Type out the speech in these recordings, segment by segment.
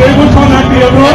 పెరుగుతున్నట్టు ఎవరు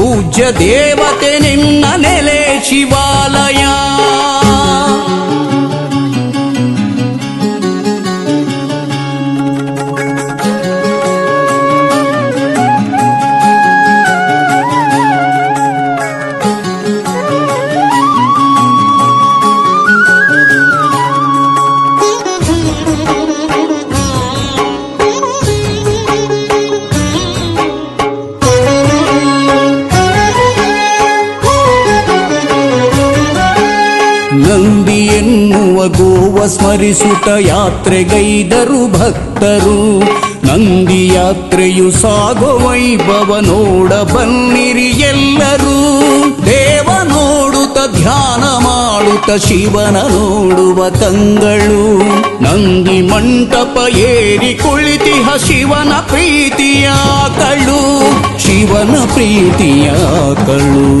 ಪೂಜ್ಯ ದೇವತೆ ನಿನ್ನ ನೆಲೆ ಶಿವಾಲಯ ಸ್ಮರಿಸುತ್ತ ಯಾತ್ರೆಗೈದರು ಭಕ್ತರು. ನಂದಿ ಯಾತ್ರೆಯು ಸಾಗೋ ವೈಭವ ನೋಡ ಬನ್ನಿರಿ ಎಲ್ಲರೂ. ದೇವ ನೋಡುತ್ತ ಧ್ಯಾನ ಮಾಡುತ್ತ ಶಿವನ ನೋಡುವ ಕಂಗಳು. ನಂದಿ ಮಂಟಪ ಏರಿ ಕುಳಿತಿಹ ಶಿವನ ಪ್ರೀತಿಯ ಕಳು ಶಿವನ ಪ್ರೀತಿಯ ಕಳು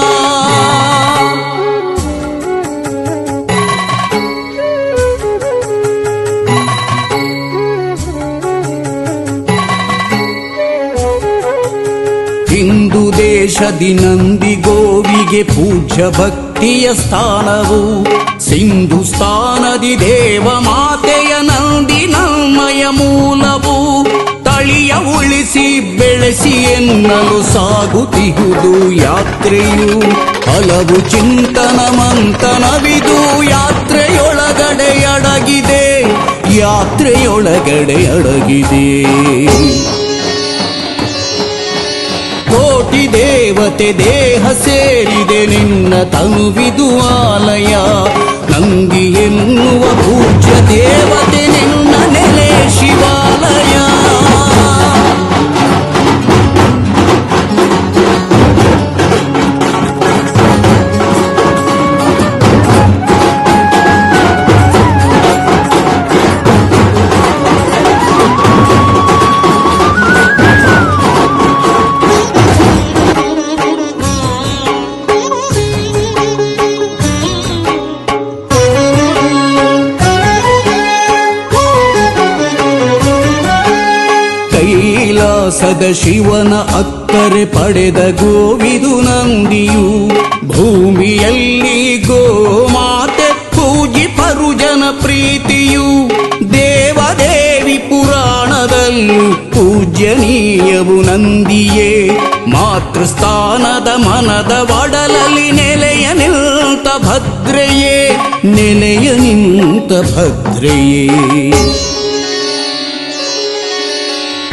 ಹಿಂದೂ ದೇಶದಿ ನಂದಿ ಗೋವಿಗೆ ಪೂಜ್ಯ ಭಕ್ತಿಯ ಸ್ಥಾನವು. ಸಿಂಧು ಸ್ಥಾನದಿ ದೇವ ಮಾತೆಯ ನಂದಿ ನಮ್ಮಯ ಮೂಲವು. ತಳಿಯ ಉಳಿಸಿ ಬೆಳೆಸಿ ಎನ್ನಲು ಸಾಗುತ್ತಿಹುದು ಯಾತ್ರೆಯು. ಹಲವು ಚಿಂತನ ಮಂಥನವಿದು ಯಾತ್ರೆಯೊಳಗಡೆ ಅಡಗಿದೆ. ಯಾತ್ರೆಯೊಳಗಡೆ ಅಡಗಿದೆ. ದೇವತೆ ದೇಹ ಸೇರಿದೆ ನಿನ್ನ ತನುವಿದು ಆಲಯ ನಂದಿ ಎನ್ನುವ ಪೂಜ್ಯ ದೇವತೆ ಕೈಲಾಸದ ಶಿವನ ಅಕ್ಕರೆ ಪಡೆದ ಗೋವಿದು ನಂದಿಯು. ಭೂಮಿಯಲ್ಲಿ ಗೋಮಾತೆ ಪೂಜಿ ಪರುಜನ ಪ್ರೀತಿಯು. ದೇವದೇವಿ ಪುರಾಣದಲ್ಲೂ ಪೂಜ್ಯನೀಯವು ನಂದಿಯೇ. ಮಾತೃಸ್ಥಾನದ ಮನದ ಒಡಲಲ್ಲಿ ನೆಲೆಯ ನಿಂತ ಭದ್ರೆಯೇ. ನೆಲೆಯ ನಿಂತ ಭದ್ರೆಯೇ.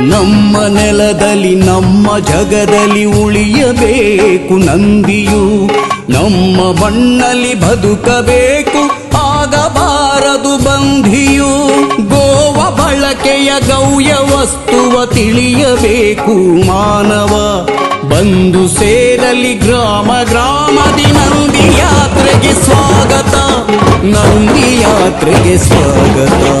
ನಮ್ಮ ನೆಲದಲ್ಲಿ, ನಮ್ಮ ಜಗದಲ್ಲಿ ಉಳಿಯಬೇಕು ನಂದಿಯು. ನಮ್ಮ ಮಣ್ಣಲ್ಲಿ ಬದುಕಬೇಕು, ಆಗಬಾರದು ಬಂಧಿಯು. ಗೋವ ಬಳಕೆಯ ಗೌಯ ವಸ್ತುವ ತಿಳಿಯಬೇಕು ಮಾನವ. ಬಂದು ಸೇರಲಿ ಗ್ರಾಮ, ಗ್ರಾಮದಿ ನಂದಿ ಯಾತ್ರೆಗೆ ಸ್ವಾಗತ. ನಂದಿ ಯಾತ್ರೆಗೆ ಸ್ವಾಗತ.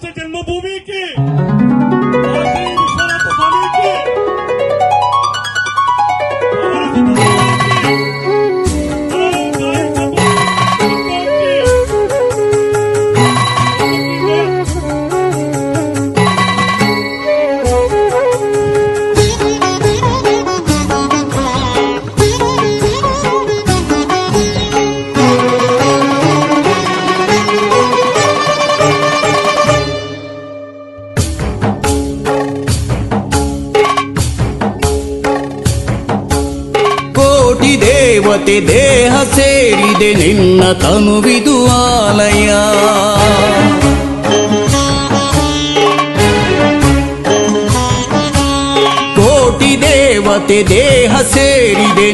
这个我不 ದೇವತೆ ದೇಹ ಸೇರಿದೆ ನಿನ್ನ ತನುವಿದು ಆಲಯ. ಕೋಟಿ ದೇವತೆ ದೇಹ ಸೇರಿದೆ